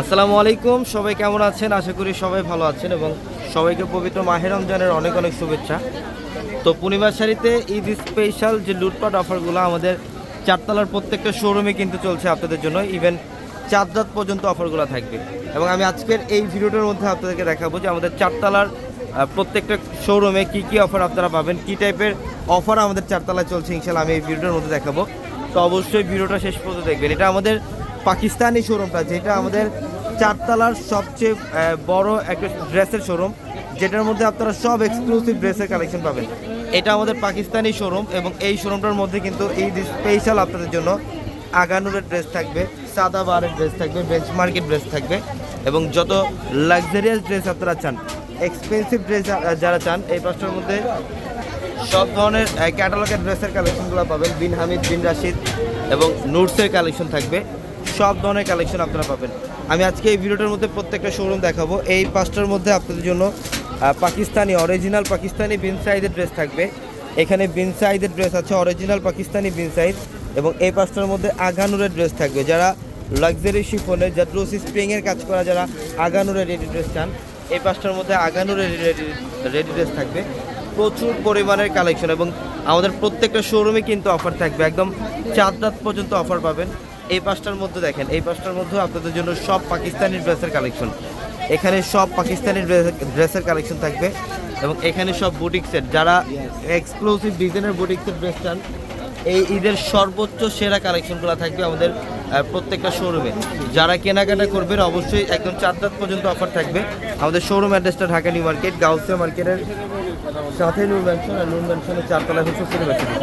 আসসালামু আলাইকুম, সবাই কেমন আছেন? আশা করি সবাই ভালো আছেন এবং সবাইকে পবিত্র মাহের রমজানের অনেক অনেক শুভেচ্ছা। তো পূর্ণিমার শাড়িতে ঈদ স্পেশাল যে লুটপাট অফারগুলো আমাদের চারতলার প্রত্যেকটা শোরুমে কিন্তু চলছে আপনাদের জন্য ইভেন চার রাত পর্যন্ত অফারগুলো থাকবে। এবং আমি আজকের এই ভিডিওটার মধ্যে আপনাদেরকে দেখাবো যে আমাদের চারতলার প্রত্যেকটা শোরুমে কি কি অফার আপনারা পাবেন, কি টাইপের অফার আমাদের চারতলায় চলছে ইনশাল্লাহ আমি এই ভিডিওটার মধ্যে দেখাবো। তো অবশ্যই ভিডিওটা শেষ পর্যন্ত দেখবেন। এটা আমাদের পাকিস্তানি শোরুমটা যেটা আমাদের চারতলার সবচেয়ে বড় একটা ড্রেসের শোরুম যেটার মধ্যে আপনারা সব এক্সক্লুসিভ ড্রেসের কালেকশন পাবেন। এটা আমাদের পাকিস্তানি শোরুম এবং এই শোরুমটার মধ্যে কিন্তু এই স্পেশাল আপনাদের জন্য আগানুরের ড্রেস থাকবে, সাদা বারের ড্রেস থাকবে বেঞ্চমার্কের ড্রেস থাকবে এবং যত লাক্সারিয়াস ড্রেস আপনারা চান এক্সপেন্সিভ ড্রেস যারা চান, এই পাঁচটার মধ্যে সব ধরনের ক্যাটালগের ড্রেসের কালেকশনগুলো পাবেন। বিন হামিদ, বিন রাশিদ এবং নুটসের কালেকশন থাকবে। সব ধরনের কালেকশন আপনারা পাবেন। আমি আজকে এই ভিডিওটার মধ্যে প্রত্যেকটা শোরুম দেখাবো। এই পাঁচটার মধ্যে আপনাদের জন্য পাকিস্তানি অরিজিনাল পাকিস্তানি বিন সাইজের ড্রেস থাকবে। এখানে বিন সাইজের ড্রেস আছে অরিজিনাল পাকিস্তানি বিন সাইজ এবং এই পাঁচটার মধ্যে আঘানুরের ড্রেস থাকবে। যারা লাক্সারি শিফনের জাদ্রোসি স্প্রিংয়ের কাজ করা যারা আগানুরের রেডি ড্রেস চান, এই পাঁচটার মধ্যে আগানুরের রেডি ড্রেস থাকবে। প্রচুর পরিমাণের কালেকশন এবং আমাদের প্রত্যেকটা শোরুমে কিন্তু অফার থাকবে। একদম চার রাত পর্যন্ত অফার পাবেন। এই পাঁচটার মধ্যে দেখেন, এই পাঁচটার মধ্যে আপনাদের জন্য সব পাকিস্তানি ড্রেসের কালেকশন। এখানে সব পাকিস্তানি ড্রেসের কালেকশন থাকবে এবং এখানে সব বুটিক সেট। যারা এক্সক্লুসিভ ডিজাইনের বুটিক সেট ড্রেস চান, এই ঈদের সর্বোচ্চ সেরা কালেকশনগুলো থাকবে আমাদের প্রত্যেকটা শোরুমে যারা কেনাকাটা করবেন, অবশ্যই একদম চার রাত পর্যন্ত অফার থাকবে। আমাদের শোরুম অ্যাড্রেসটা ঢাকা নিউ মার্কেট, গাউসিয়া মার্কেটের সাথে নূর ম্যানশন আর নূর ম্যানশনের চারতলায় হচ্ছে পূর্ণিমাশারি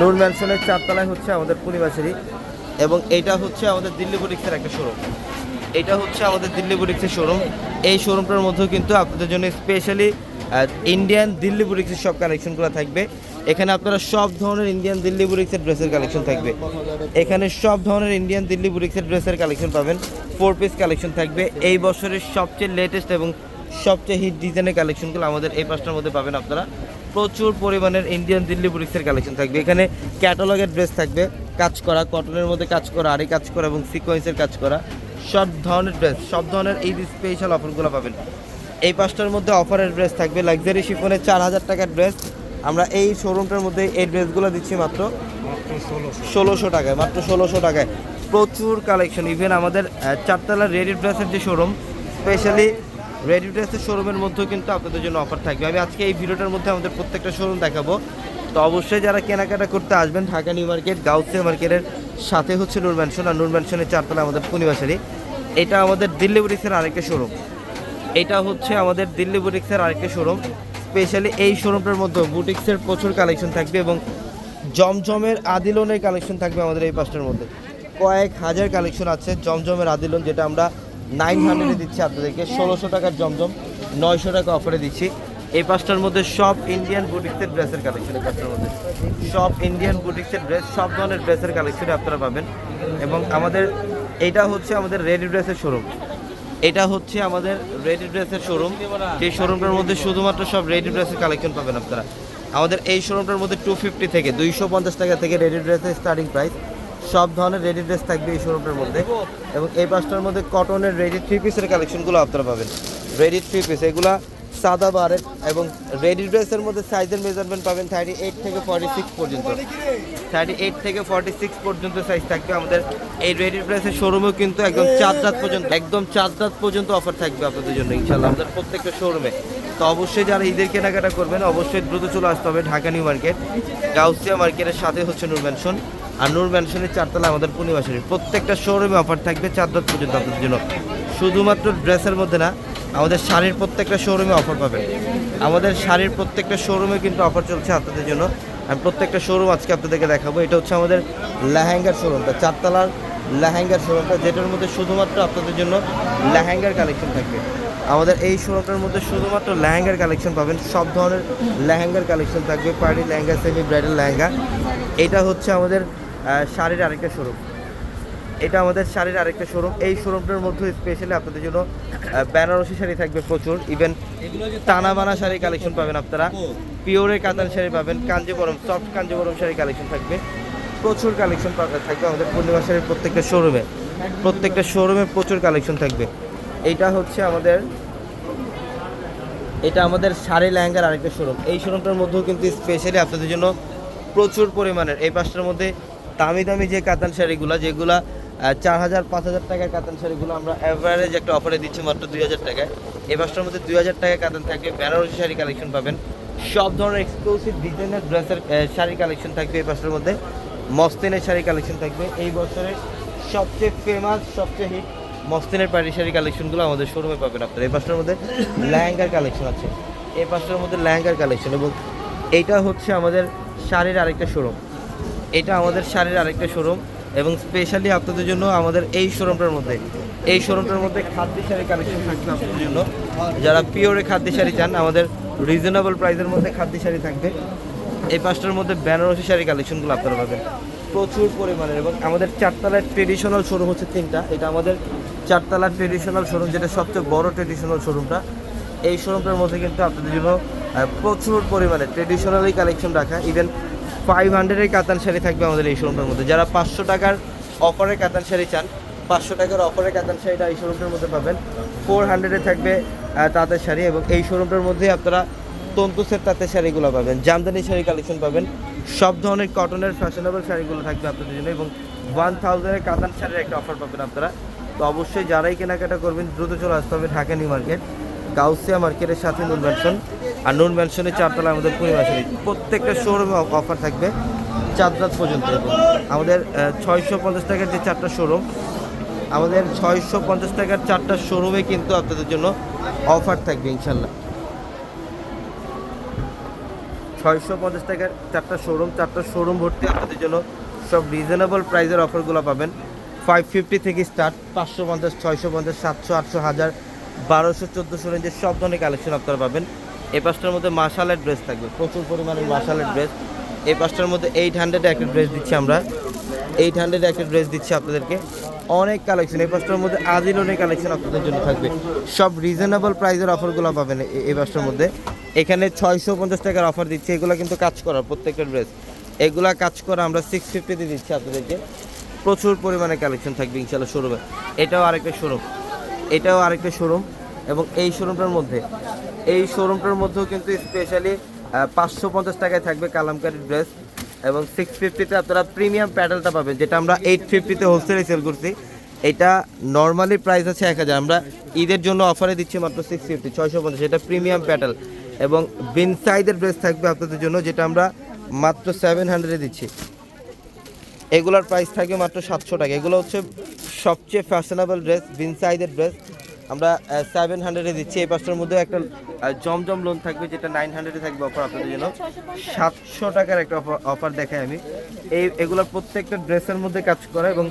নূর ম্যানশনের চারতলায় হচ্ছে আমাদের পূর্ণিমাশারি এবং এটা হচ্ছে আমাদের দিল্লি বুটিক্সের একটা শোরুম এটা হচ্ছে আমাদের দিল্লি বুটিক্সের শোরুম এই শোরুমটার মধ্যেও কিন্তু আপনাদের জন্য স্পেশালি ইন্ডিয়ান দিল্লি বুটিক্সের সব কালেকশনগুলো থাকবে। এখানে আপনারা সব ধরনের ইন্ডিয়ান দিল্লি বুটিক্সের ড্রেসের কালেকশন থাকবে। এখানে সব ধরনের ইন্ডিয়ান দিল্লি বুটিক্সের ড্রেসের কালেকশন পাবেন। ফোর পিস কালেকশন থাকবে। এই বছরের সবচেয়ে লেটেস্ট এবং সবচেয়ে হিট ডিজাইনের কালেকশনগুলো আমাদের এই পাঁচটার মধ্যে পাবেন আপনারা। প্রচুর পরিমাণের ইন্ডিয়ান দিল্লি বুটিক্সের কালেকশন থাকবে। এখানে ক্যাটালগের ড্রেস থাকবে। কাজ করা, কটনের মধ্যে কাজ করা আরি কাজ করা এবং সিকোয়েন্সের কাজ করা, সব ধরনের ড্রেস সব ধরনের এই স্পেশাল অফারগুলো পাবেন। এই পাঁচটার মধ্যে অফারের ড্রেস থাকবে লাক্সারি শিফনের চার হাজার টাকার ড্রেস আমরা এই শোরুমটার মধ্যে এই ড্রেসগুলো দিচ্ছি মাত্র ষোলোশো টাকায়, মাত্র ষোলোশো টাকায়। প্রচুর কালেকশন ইভেন আমাদের চারতলা রেডি ড্রেসের যে শোরুম স্পেশালি রেডি ড্রেসের শোরুমের মধ্যেও কিন্তু আপনাদের জন্য অফার থাকবে। আমি আজকে এই ভিডিওটার মধ্যে আমাদের প্রত্যেকটা শোরুম দেখাবো। তো অবশ্যই যারা কেনাকাটা করতে আসবেন ঢাকা নিউ মার্কেট, গাউসিয়া মার্কেটের সাথে হচ্ছে নূর ম্যানশন আর নূর ম্যানশনের চারতলা আমাদের পূর্ণিমাশারি এটা আমাদের দিল্লি বুটিক্সের আরেকটা শোরুম এটা হচ্ছে আমাদের দিল্লি বুটিক্সের আরেকটা শোরুম স্পেশালি এই শোরুমটার মধ্যে বুটিক্সের প্রচুর কালেকশন থাকবে এবং জমজমের আদিলনের কালেকশন থাকবে আমাদের এই পাঁচটার মধ্যে। কয়েক হাজার কালেকশন আছে জমজমের আদিলন, যেটা আমরা নাইন হান্ড্রেডে দিচ্ছি আপনাদেরকে। ষোলোশো টাকার জমজম, নয়শো টাকা অফারে দিচ্ছি। এই পাঁচটার মধ্যে সব ইন্ডিয়ান বুটিক্সের ড্রেসের কালেকশন এই পাঁচটার মধ্যে। সব ইন্ডিয়ান বুটিক্সের ড্রেস সব ধরনের ড্রেসের কালেকশন আপনারা পাবেন। এবং আমাদের, এইটা হচ্ছে আমাদের রেডি ড্রেসের শোরুম এটা হচ্ছে আমাদের রেডি ড্রেসের শোরুম যে শোরুমটার মধ্যে শুধুমাত্র সব রেডি ড্রেসের কালেকশন পাবেন আপনারা। আমাদের এই শোরুমটার মধ্যে টু ফিফটি থেকে, দুইশো পঞ্চাশ টাকা থেকে রেডি ড্রেসের স্টার্টিং প্রাইস সব ধরনের রেডি ড্রেস থাকবে এই শোরুমটার মধ্যে। এবং এই পাঁচটার মধ্যে কটনের রেডি থ্রি পিসের কালেকশনগুলো আপনারা পাবেন। রেডি থ্রি পিস এগুলা সাদা বারের এবং রেডি ড্রেসের মধ্যে সাইজের মেজারমেন্ট পাবেন থার্টি এইট থেকে ফর্টি সিক্স পর্যন্ত। থার্টি এইট থেকে ফর্টি সিক্স পর্যন্ত সাইজ থাকবে আমাদের। এই রেডি ড্রেসের শোরুমেও কিন্তু একদম চার রাত পর্যন্ত, একদম চার রাত পর্যন্ত অফার থাকবে আপনাদের জন্য ইনশাল্লাহ আমাদের প্রত্যেকটা শোরুমে তো অবশ্যই যারা ঈদের কেনাকাটা করবেন, অবশ্যই দ্রুত চলে আসতে হবে ঢাকা নিউ মার্কেট, গাউসিয়া মার্কেটের সাথে হচ্ছে নূর ম্যানশন আর নূর ম্যানশনের চারতলা আমাদের পূর্ণিমাশারি প্রত্যেকটা শোরুমে অফার থাকবে চার রাত পর্যন্ত আপনাদের জন্য। শুধুমাত্র ড্রেসের মধ্যে না আমাদের শাড়ির প্রত্যেকটা শোরুমে অফার পাবেন। আমাদের শাড়ির প্রত্যেকটা শোরুমে কিন্তু অফার চলছে আপনাদের জন্য। আমি প্রত্যেকটা শোরুম আজকে আপনাদেরকে দেখাবো। এটা হচ্ছে আমাদের লেহেঙ্গার শোরুমটা চারতলার লেহেঙ্গার শোরুমটা যেটার মধ্যে শুধুমাত্র আপনাদের জন্য লেহেঙ্গার কালেকশন থাকবে। আমাদের এই শোরুমটার মধ্যে শুধুমাত্র লেহেঙ্গার কালেকশন পাবেন। সব ধরনের লেহেঙ্গার কালেকশন থাকবে। Party lehenga semi bridal lehenga. এটা হচ্ছে আমাদের শাড়ির আরেকটা শোরুম এটা আমাদের শাড়ির আরেকটা শোরুম এই শোরুমটার মধ্যে স্পেশালি আপনাদের জন্য বেনারসি শাড়ি থাকবে প্রচুর। ইভেন টানা বানা শাড়ি কালেকশন পাবেন আপনারা। পিওরের কাতান শাড়ি পাবেন, কাঞ্জিবরম সফট কাঞ্জিবরম শাড়ি কালেকশন থাকবে। প্রচুর কালেকশন থাকবে আমাদের পূর্ণিমা শাড়ির প্রত্যেকটা শোরুমে প্রত্যেকটা শোরুমে প্রচুর কালেকশন থাকবে। এটা হচ্ছে আমাদের, এটা আমাদের শাড়ি লেহেঙ্গার আরেকটা শোরুম এই শোরুমটার মধ্যেও কিন্তু স্পেশালি আপনাদের জন্য প্রচুর পরিমাণের। এই পাঁচটার মধ্যে দামি দামি যে কাতান শাড়িগুলো, যেগুলা চার হাজার, পাঁচ হাজার টাকার কাতান শাড়িগুলো আমরা অ্যাভারেজ একটা অফারে দিচ্ছি মাত্র দুই হাজার টাকায়। এই পাঁচটার মধ্যে দুই হাজার টাকায় কাতান থাকবে, বেনারসি শাড়ি কালেকশন পাবেন। সব ধরনের এক্সক্লুসিভ ডিজাইনের ড্রেসের শাড়ি কালেকশন থাকবে এই পাঁচটার মধ্যে। মস্তিনের শাড়ি কালেকশন থাকবে। এই বছরের সবচেয়ে ফেমাস সবচেয়ে হিট মস্তিনের পাড়ি শাড়ি কালেকশনগুলো আমাদের শোরুমে পাবেন আপনারা। এই পাঁচটার মধ্যে লেহেঙ্গার কালেকশন আছে। এই পাঁচটার মধ্যে লেহেঙ্গার কালেকশন এবং এইটা হচ্ছে আমাদের শাড়ির আরেকটা শোরুম এটা আমাদের শাড়ির আরেকটা শোরুম এবং স্পেশালি আপনাদের জন্য আমাদের এই শোরুমটার মধ্যে, এই শোরুমটার মধ্যে খাদ্য শাড়ি কালেকশন থাকবে আপনাদের জন্য। যারা পিওরে খাদ্য শাড়ি চান, আমাদের রিজনেবল প্রাইসের মধ্যে খাদ্য শাড়ি থাকবে। এই পাঁচটার মধ্যে বেনারসি শাড়ি কালেকশনগুলো আপনারা পাবেন। প্রচুর পরিমাণের এবং আমাদের চারতলার ট্রেডিশনাল শোরুম হচ্ছে তিনটা। এটা আমাদের চারতলার ট্রেডিশনাল শোরুম যেটা সবচেয়ে বড় ট্রেডিশনাল শোরুমটা এই শোরুমটার মধ্যে কিন্তু আপনাদের জন্য প্রচুর পরিমাণে ট্রেডিশনালি কালেকশন রাখা। ইভেন ফাইভ হান্ড্রেডের কাতান শাড়ি থাকবে আমাদের এই শোরুমটার মধ্যে। যারা পাঁচশো টাকার অফারের কাতান শাড়ি চান, পাঁচশো টাকার অফারের কাতান শাড়িটা এই শোরুমটার মধ্যে পাবেন। ফোর হান্ড্রেডে থাকবে তাঁতের শাড়ি এবং এই শোরুমটার মধ্যে আপনারা তন্তুসের তাঁতের শাড়িগুলো পাবেন, জামদানি শাড়ি কালেকশন পাবেন। সব ধরনের কটনের ফ্যাশনেবল শাড়িগুলো থাকবে আপনাদের জন্য এবং ওয়ান থাউজেন্ডের কাতান শাড়ির একটা অফার পাবেন আপনারা। তো অবশ্যই যারাই কেনাকাটা করবেন, দ্রুত চলে আসতে হবে ঢাকা নিউ মার্কেট। গাউসিয়া মার্কেটের সাথে নুন ম্যানশন আর নুন ম্যানশনের চারতলা আমাদের পূর্ণিমা শাড়ি প্রত্যেকটা শোরুমে অফার থাকবে চার রাত পর্যন্ত আমাদের ছয়শো পঞ্চাশ টাকার যে চারটা শোরুম আমাদের ছয়শো পঞ্চাশ টাকার চারটা শোরুমে কিন্তু আপনাদের জন্য অফার থাকবে ইনশাল্লাহ ছয়শো পঞ্চাশ টাকার চারটা শোরুম চারটা শোরুম ভর্তি আপনাদের জন্য সব রিজনেবল প্রাইসের অফারগুলো পাবেন। ফাইভ ফিফটি থেকে স্টার্ট পাঁচশো পঞ্চাশ, ছয়শো পঞ্চাশ, সাতশো, আটশো, হাজার বারোশো, চোদ্দোশো রেঞ্জের সব ধরনের কালেকশন আপনারা পাবেন। এই পাঁচটার মধ্যে মার্শালের ড্রেস থাকবে, প্রচুর পরিমাণে মার্শালের ড্রেস এই পাঁচটার মধ্যে এইট হান্ড্রেডে একটা ড্রেস দিচ্ছি আমরা। এইট হান্ড্রেডে একটা ড্রেস দিচ্ছি আপনাদেরকে। অনেক কালেকশন এই পাঁচটার মধ্যে আদিলনের কালেকশন আপনাদের জন্য থাকবে। সব রিজনেবল প্রাইসের অফারগুলো পাবেন এই পাঁচটার মধ্যে। এখানে ছয়শো পঞ্চাশ টাকার অফার দিচ্ছি, এগুলো কিন্তু কাজ করা প্রত্যেকটা ড্রেস এগুলা কাজ করা আমরা সিক্স ফিফটিতে দিচ্ছি আপনাদেরকে। প্রচুর পরিমাণে কালেকশন থাকবে ইনশাল্লাহ শোরুমে এটাও আরেকটা শোরুম এটাও আরেকটা শোরুম এবং এই শোরুমটার মধ্যে, এই শোরুমটার মধ্যেও কিন্তু স্পেশালি পাঁচশো পঞ্চাশ টাকায় থাকবে কালামকারি ড্রেস এবং সিক্স ফিফটিতে আপনারা প্রিমিয়াম প্যাডেলটা পাবেন, যেটা আমরা এইট ফিফটিতে হোলসেলে সেল করছি। এটা নর্মালি প্রাইস আছে এক হাজার, আমরা ঈদের জন্য অফারে দিচ্ছি মাত্র সিক্স ফিফটি ছয়শো পঞ্চাশ, এটা প্রিমিয়াম প্যাডেল এবং বিন সাইজের ড্রেস থাকবে আপনাদের জন্য, যেটা আমরা মাত্র সেভেন হান্ড্রেডে দিচ্ছি। এগুলোর প্রাইস থাকে মাত্র সাতশো টাকা, এগুলো হচ্ছে সবচেয়ে ফ্যাশনেবল ড্রেস বিনসাইডের ড্রেস আমরা সেভেন হান্ড্রেডে দিচ্ছি। এই পাঁচটার মধ্যে একটা জমজম লোন থাকবে, যেটা নাইন হান্ড্রেডে থাকবে অফার আপনাদের জন্য। সাতশো টাকার একটা অফার দেখাই আমি। এই এগুলোর প্রত্যেকটা ড্রেসের মধ্যে কাজ করে এবং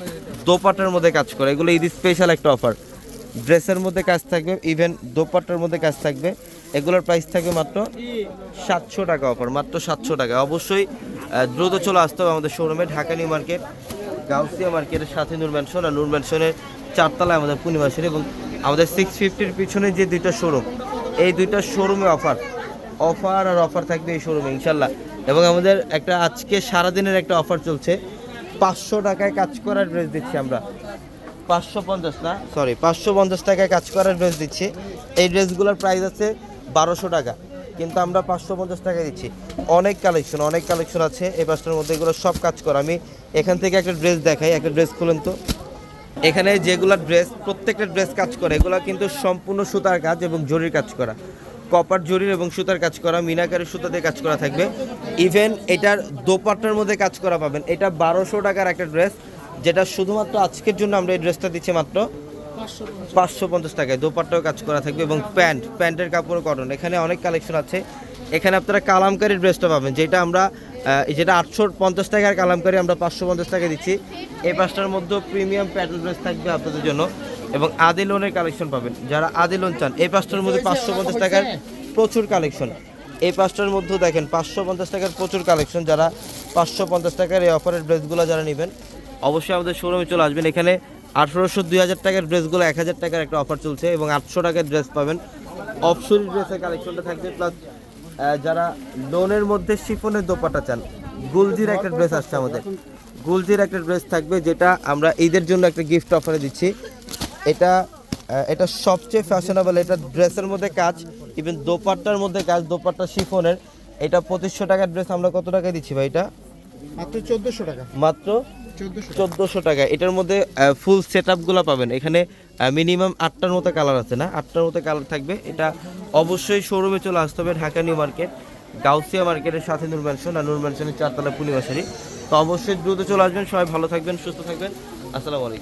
দোপাটার মধ্যে কাজ করে। এগুলো ঈদ স্পেশাল একটা অফার ড্রেসের মধ্যে কাজ থাকবে ইভেন দোপাট্টার মধ্যে কাজ থাকবে। এগুলোর প্রাইস থাকবে মাত্র সাতশো টাকা অফার মাত্র সাতশো টাকা। অবশ্যই দ্রুত চলে আসতে হবে আমাদের শোরুমে ঢাকা নিউ মার্কেট গাউসিয়া মার্কেটের সাথে নূর ম্যানশন আর নূর ম্যানশনের চারতলায় আমাদের পূর্ণিমাসের এবং আমাদের সিক্স ফিফটির পিছনে যে দুইটা শোরুম এই দুইটা শোরুমে অফার অফার আর অফার থাকবে এই শোরুমে ইনশাল্লাহ। এবং আমাদের একটা আজকে সারাদিনের একটা অফার চলছে। পাঁচশো টাকায় কাজ করার ড্রেস দিচ্ছি আমরা। পাঁচশো পঞ্চাশ না? সরি পাঁচশো পঞ্চাশ টাকায় কাজ করার ড্রেস দিচ্ছি। এই ড্রেসগুলোর প্রাইস আছে বারোশো টাকা। কিন্তু আমরা পাঁচশো পঞ্চাশ টাকায় দিচ্ছি। অনেক কালেকশন অনেক কালেকশন আছে। এই পাঁচটার মধ্যে এগুলো সব কাজ করা। আমি এখান থেকে একটা ড্রেস দেখাই, একটা ড্রেস খুলেন তো। এখানে যেগুলো ড্রেস, প্রত্যেকটা ড্রেস কাজ করে। এগুলো কিন্তু সম্পূর্ণ সুতার কাজ এবং জরির কাজ করা। কপার জরির এবং সুতার কাজ করা মিনাকারি সুতা দিয়ে কাজ করা থাকবে। ইভেন এটার দোপাট্টার মধ্যে কাজ করা পাবেন। এটা বারোশো টাকার একটা ড্রেস, যেটা শুধুমাত্র আজকের জন্য আমরা এই ড্রেসটা দিচ্ছি মাত্র। পাঁচশো পঞ্চাশ টাকায় দোপাট্টাও কাজ করা থাকবে এবং প্যান্ট প্যান্টের কাপড় কটন এখানে অনেক কালেকশন আছে। এখানে আপনারা কালামকারি ড্রেসটা পাবেন যেটা আমরা যেটা আটশো পঞ্চাশ টাকার কালামকারি আমরা পাঁচশো পঞ্চাশ টাকা দিচ্ছি। এই পাঁচটার মধ্যে প্রিমিয়াম প্যাটার্ন ড্রেস থাকবে আপনাদের জন্য এবং আদি লোনের কালেকশন পাবেন। যারা আদি লোন চান এই পাঁচটার মধ্যে পাঁচশো পঞ্চাশ টাকার প্রচুর কালেকশন এই পাঁচটার মধ্যেও দেখেন পাঁচশো পঞ্চাশ টাকার প্রচুর কালেকশন যারা পাঁচশো পঞ্চাশ টাকার এই অফারের ড্রেসগুলো যারা নেবেন অবশ্যই আমাদের শোরুমে চলে আসবেন। এখানে আঠেরোশো দুই হাজার টাকার ড্রেসগুলো এক হাজার টাকার একটা অফার চলছে এবং আটশো টাকার ড্রেস পাবেন। অফসুরি ড্রেসের কালেকশনটা থাকবে প্লাস যারা লোনের মধ্যে শিফনের দোপাটা চান গুলজির একটা ড্রেস আসছে আমাদের। গুলজির একটা ড্রেস থাকবে যেটা আমরা ঈদের জন্য একটা গিফট অফারে দিচ্ছি। এটা এটা সবচেয়ে ফ্যাশনেবল এটা ড্রেসের মধ্যে কাজ ইভেন দোপাট্টার মধ্যে কাজ দোপাট্টা শিফনের। এটা পঁচিশশো টাকার ড্রেস আমরা কত টাকায় দিচ্ছি ভাই এটা? মাত্র চোদ্দোশো টাকা। মাত্র চোদ্দোশো টাকা। এটার মধ্যে ফুল সেট আপগুলো পাবেন। এখানে মিনিমাম আটটার মতো কালার আছে না? আটটার মতো কালার থাকবে। এটা অবশ্যই শোরুমে চলে আসতে হবে ঢাকা নিউ মার্কেট গাউসিয়া মার্কেটের সাথে নূর ম্যানশন আর নূর ম্যানশনের চারতলা পূর্ণিমাশারি তো অবশ্যই দ্রুত চলে আসবেন। সবাই ভালো থাকবেন, সুস্থ থাকবেন। আসসালামু আলাইকুম।